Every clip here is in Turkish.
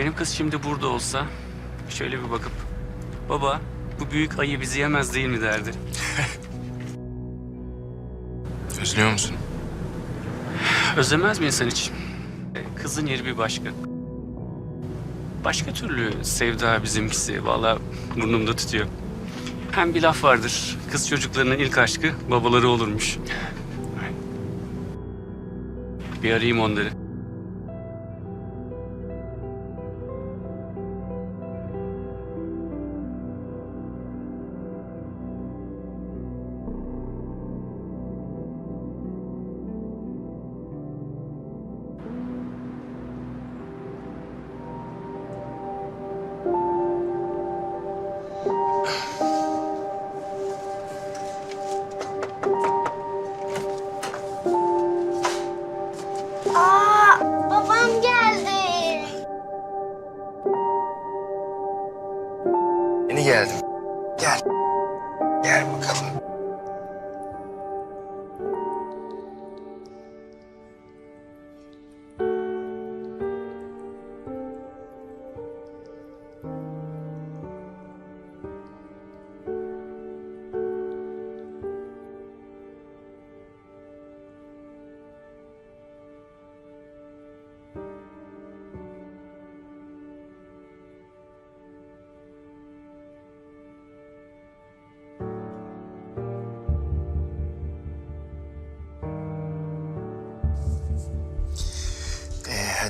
Benim kız şimdi burada olsa şöyle bir bakıp baba bu büyük ayı bizi yemez değil mi derdi. Özlüyor musun? Özlemez mi insan hiç? Kızın yeri bir başka. Başka türlü sevda bizimkisi. Vallahi burnumda tutuyor. Hem bir laf vardır. Kız çocuklarının ilk aşkı babaları olurmuş. Bir arayayım onları. 了。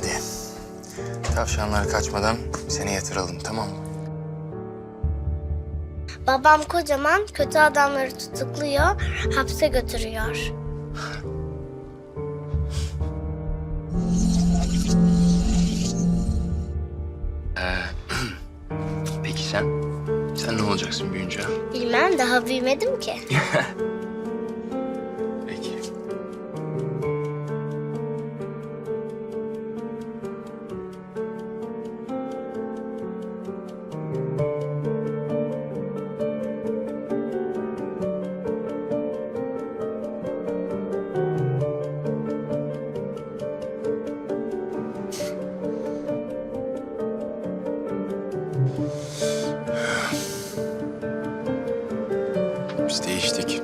Hadi. Tavşanlar kaçmadan seni yatıralım tamam mı? Babam kocaman kötü adamları tutukluyor, hapse götürüyor. Peki sen? Sen ne olacaksın büyüyünce? Bilmem daha büyümedim ki. Biz değiştik.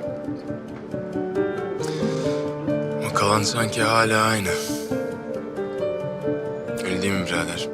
Ama kalan sanki hala aynı. Öyle değil mi birader?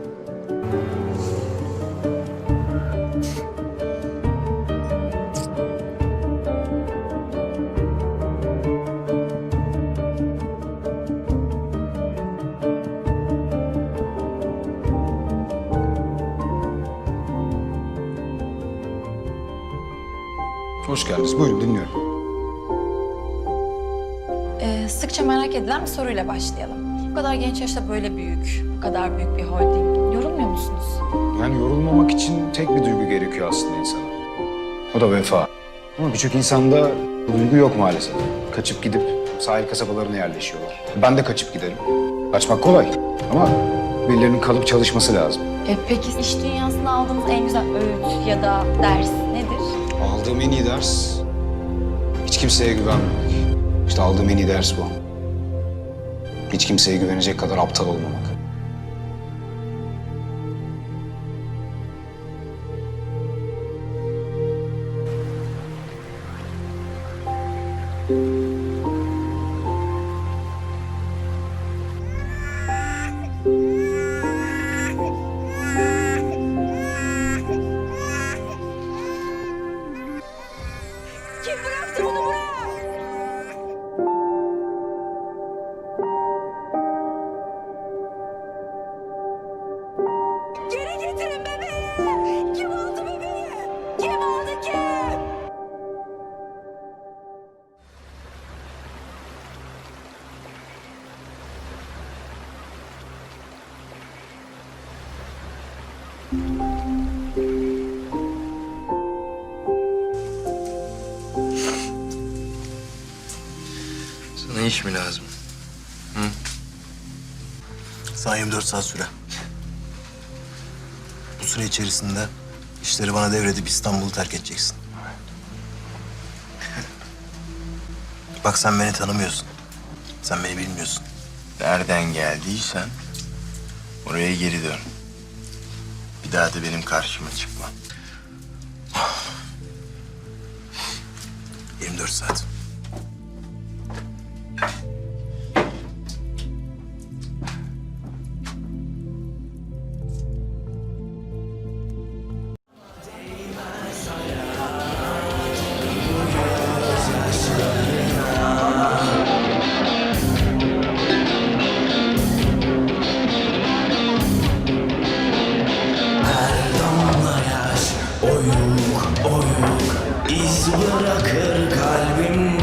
Edilen bir soruyla başlayalım. Bu kadar genç yaşta böyle büyük, bu kadar büyük bir holding. Yorulmuyor musunuz? Yani yorulmamak için tek bir duygu gerekiyor aslında insana. O da vefa. Ama birçok insanda bu duygu yok maalesef. Kaçıp gidip sahil kasabalarına yerleşiyorlar. Ben de kaçıp giderim. Kaçmak kolay ama birilerinin kalıp çalışması lazım. E, peki iş dünyasında aldığınız en güzel öğüt ya da ders nedir? Aldığım en iyi ders hiç kimseye güvenmemek. İşte aldığım en iyi ders bu. Hiç kimseye güvenecek kadar aptal olmamak. Kim Sana iş mi lazım? Sana 24 saat süre. Bu süre içerisinde işleri bana devredip İstanbul'u terk edeceksin. Bak sen beni tanımıyorsun. Sen beni bilmiyorsun. Nereden geldiysen oraya geri dön. Bir daha da benim karşıma çıkma. 24 saat. Bırakır kalbimde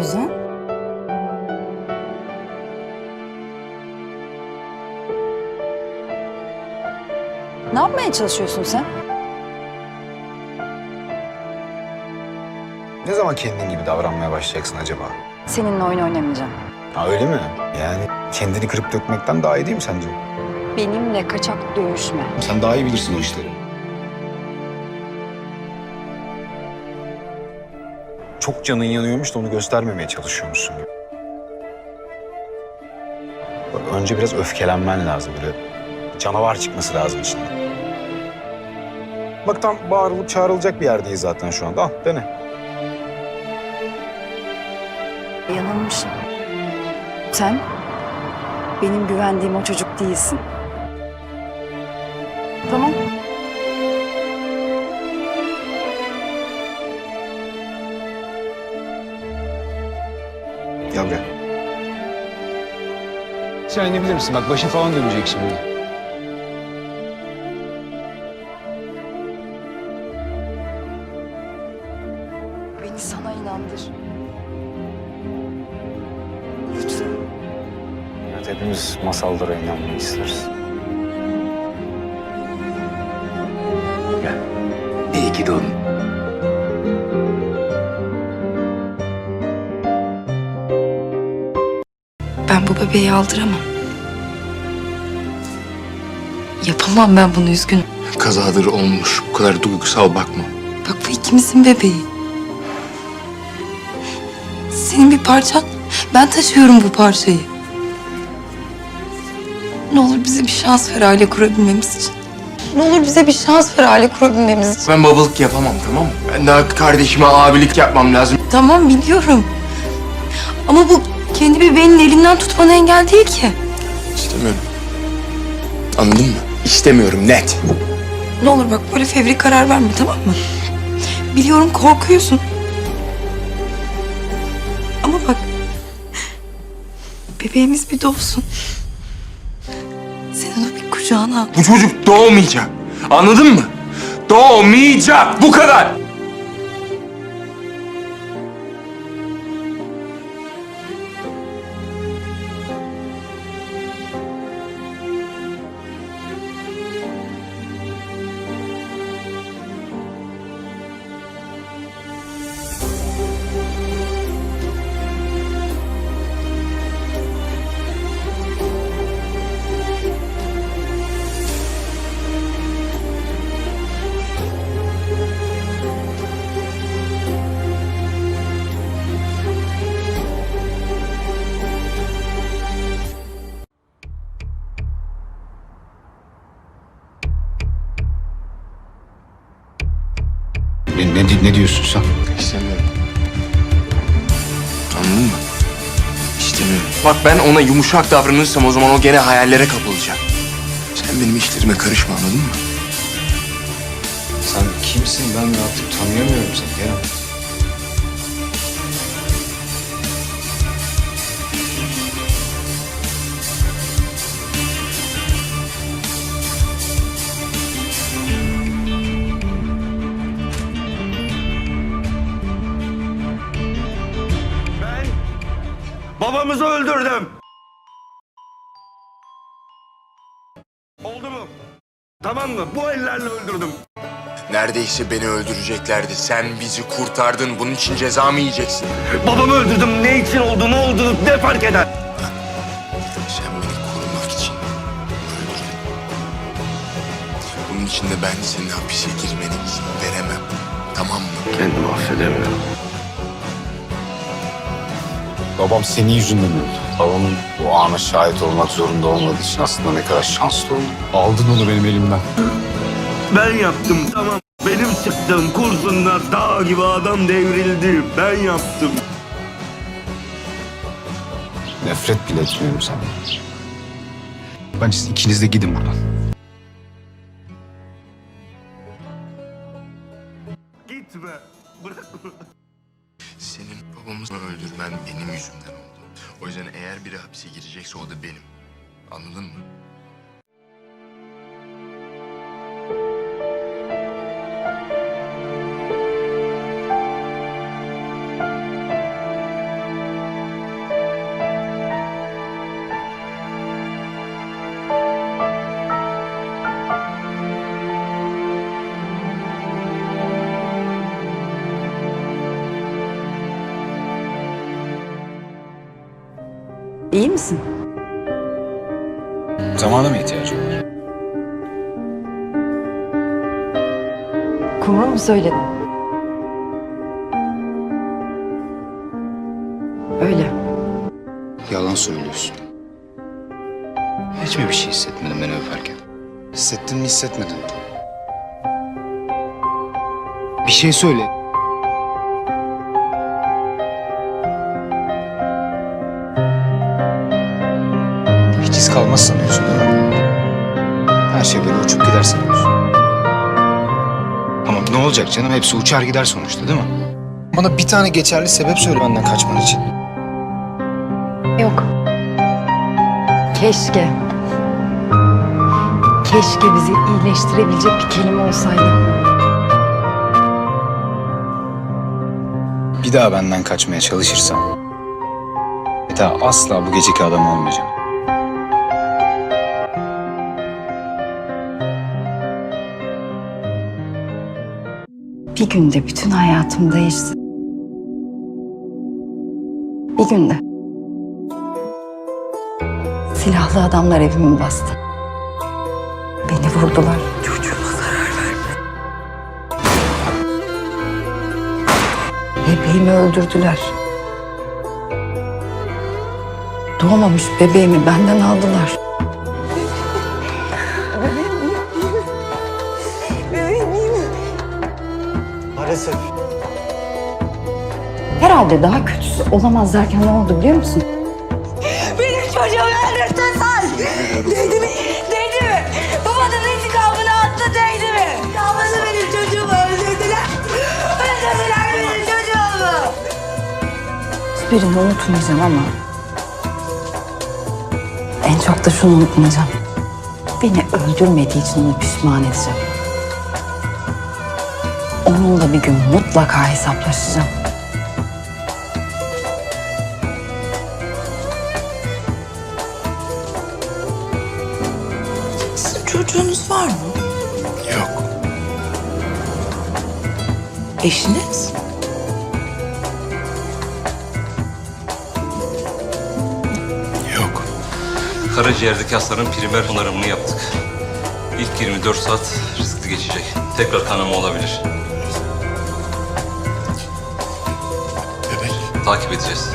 Ozan? Ne yapmaya çalışıyorsun sen? Ne zaman kendin gibi davranmaya başlayacaksın acaba? Seninle oyun oynamayacağım. Ha öyle mi? Yani kendini kırıp dökmekten daha iyi değil mi sence? Benimle kaçak dövüşme. Sen daha iyi bilirsin o işleri. Çok canın yanıyormuş da onu göstermemeye çalışıyormuşsun. Bak, Önce biraz öfkelenmen lazım böyle. Canavar çıkması lazım içinden. Bak tam bağırılıp çağrılacak bir yerdeyiz zaten şu anda. Al dene. Yanılmışım. Sen benim güvendiğim o çocuk değilsin. Sen inebilir misin? Bak başın falan dönecek şimdi. Beni sana inandır. Lütfen. Evet, hepimiz masallara inanmayı isteriz. Bebeği aldıramam. Yapamam ben bunu üzgünüm. Kazadır olmuş. Bu kadar duygusal bakma. Bak bu ikimizin bebeği. Senin bir parçan. Ben taşıyorum bu parçayı. Ne olur bize bir şans ver aile kurabilmemiz için. Ne olur bize bir şans ver aile kurabilmemiz için. Ben babalık yapamam tamam mı? Ben daha kardeşime abilik yapmam lazım. Tamam biliyorum. Ama bu kendi bebeğinin elinden tutmana engel değil ki. İstemiyorum. Anladın mı? İstemiyorum net. Ne olur bak böyle fevri karar verme tamam mı? Biliyorum korkuyorsun. Ama bak. Bebeğimiz bir doğsun. Sen onu bir kucağına al. Bu çocuk doğmayacak. Anladın mı? Doğmayacak. Bu kadar. Ne, ne, diyorsun sen? İstemiyorum. Anladın mı? İstemiyorum. Bak ben ona yumuşak davranırsam o zaman o gene hayallere kapılacak. Sen benim işlerime karışma anladın mı? Sen kimsin? Ben artık tanıyamıyorum seni Kerem. Babamızı öldürdüm. Oldu mu? Tamam mı? Bu ellerle öldürdüm. Neredeyse beni öldüreceklerdi. Sen bizi kurtardın. Bunun için ceza mı yiyeceksin? Babamı öldürdüm. Ne için oldu, ne oldu, ne fark eder? Sen beni korumak için öldürdün. Bunun için de ben senin hapise girmene izin veremem. Tamam mı? Kendimi affedemiyorum. Babam senin yüzünden öldü. Babamın bu ana şahit olmak zorunda olmadığı için aslında ne kadar şanslı oldu. Aldın onu benim elimden. Ben yaptım tamam. Benim sıktığım kurşunlar dağ gibi adam devrildi. Ben yaptım. Nefret bile etmiyorum senden. Bence siz ikiniz de gidin buradan. Gitme. Bırak. Senin babamızı öldürmen benim yüzümden oldu. O yüzden eğer biri hapise girecekse o da benim. Anladın mı? Misin? Zamana mı ihtiyacın var? Kumru mu söyledin? Öyle. Yalan söylüyorsun. Hiç mi bir şey hissetmedin beni öperken? Hissettin mi hissetmedin mi? Bir şey söyle. Kalmaz sanıyorsun değil mi? Her şey böyle uçup gider sanıyorsun. Tamam ne olacak canım? Hepsi uçar gider sonuçta değil mi? Bana bir tane geçerli sebep söyle benden kaçman için. Yok. Keşke. Keşke bizi iyileştirebilecek bir kelime olsaydı. Bir daha benden kaçmaya çalışırsan bir daha asla bu geceki adam olmayacağım. Bir günde bütün hayatım değişti. Bir günde. Silahlı adamlar evimi bastı. Beni vurdular. Çocuğuma zarar verdi. Bebeğimi öldürdüler. Doğmamış bebeğimi benden aldılar. Maalesef. Herhalde daha kötüsü olamaz derken ne oldu biliyor musun? Benim çocuğumu öldürdün sen. Değdi mi? Değdi mi? Babanın intikamını attı değdi mi? Yalnız benim çocuğumu öldürdüler. Öldürdüler benim çocuğumu. Birini unutmayacağım ama en çok da şunu unutmayacağım. Beni öldürmediği için onu pişman edeceğim. Onunla bir gün mutlaka hesaplaşacağım. Sizin çocuğunuz var mı? Yok. Eşiniz? Yok. Karaciğerdeki hasarın primer onarımını yaptık. İlk 24 saat riskli geçecek. Tekrar kanama olabilir. Takip edeceğiz.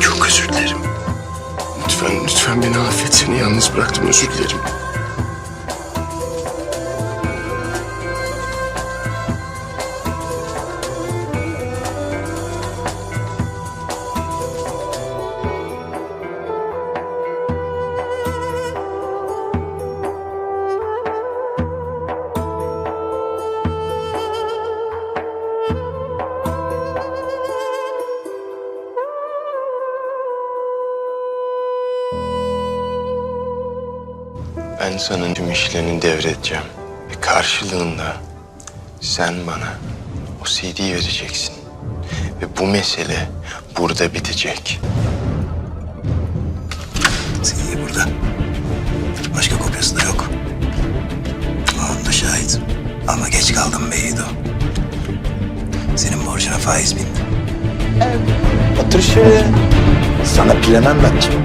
Çok özür dilerim. Lütfen, lütfen beni affet. Yalnız bıraktım. Özür dilerim. Ben sana tüm işlerini devredeceğim. Ve karşılığında sen bana o CD'yi vereceksin. Ve bu mesele burada bitecek. CD burada. Başka kopyası da yok. Ağam da şahit. Ama geç kaldım be Yiğido. Senin borcuna faiz bindi. Otur şöyle. Sana plan anlatacağım.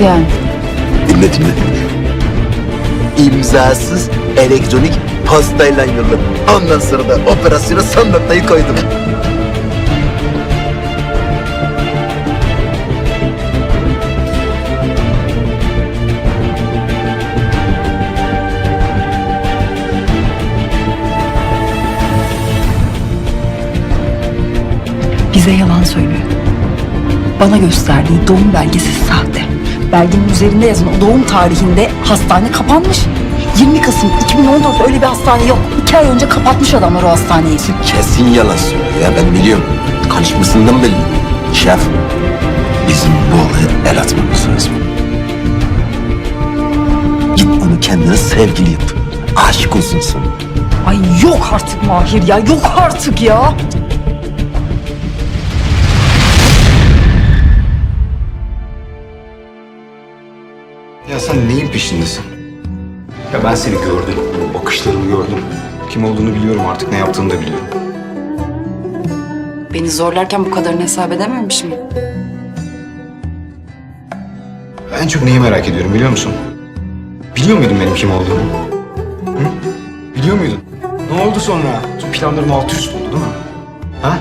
Nasıl yani? Dinle dinle. İmzasız elektronik postayla yolladım. Ondan sonra da operasyona son noktayı koydum. Bize yalan söylüyor. Bana gösterdiği doğum belgesi sahte. Belgenin üzerinde yazan o doğum tarihinde hastane kapanmış. 20 Kasım 2014 öyle bir hastane yok. İki ay önce kapatmış adamlar o hastaneyi. Kesin yalan söylüyor ya ben biliyorum. Konuşmasından belli. Şef, bizim bu olaya el atmamız lazım. Git onu kendine sevgili yap. Aşık olsun sana. Ay yok artık Mahir ya yok artık ya. Sen neyin peşindesin? Ya ben seni gördüm. Bakışlarını gördüm. Kim olduğunu biliyorum artık. Ne yaptığını da biliyorum. Beni zorlarken bu kadarını hesap edememiş mi? En çok neyi merak ediyorum biliyor musun? Biliyor muydun benim kim olduğumu? Hı? Biliyor muydun? Ne oldu sonra? Tüm planların alt üst oldu değil mi? Ha?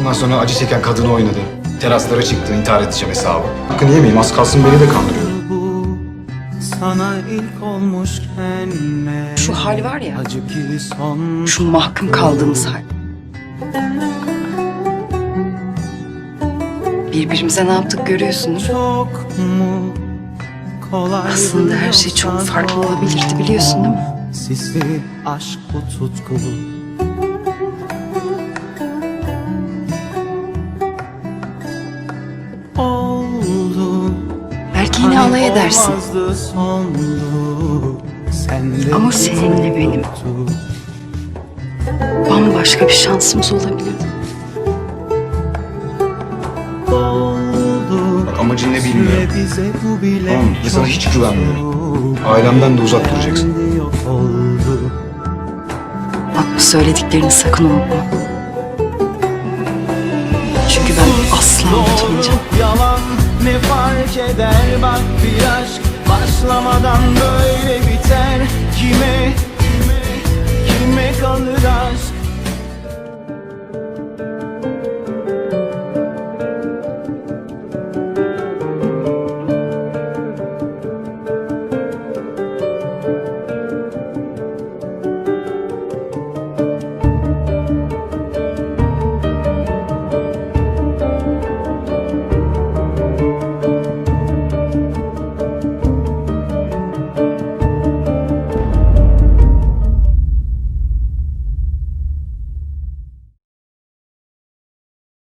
Ondan sonra acı çeken kadını oynadı. Teraslara çıktı, intihar edeceğim hesabı. Hakkını yemeyeyim, az kalsın beni de kandırıyor. Sana ilk olmuşken ne Şu hal var ya, acı ki son şu mahkum kaldığımız hal. Birbirimize ne yaptık görüyorsunuz. çok mu kolay Aslında her şey çok farklı olabilirdi biliyorsun değil mi? Sisli aşk bu tutku yine alay edersin. Ama seninle benim. Bambaşka bir şansımız olabilirdi. Bak amacın ne bilmiyorum. Tamam? Ve sana hiç güvenmiyorum. Ailemden de uzak duracaksın. Bak bu söylediklerini sakın unutma. Çünkü ben asla unutmayacağım. Yalan ne fark eder? Bak bir aşk Başlamadan böyle biter. Kime,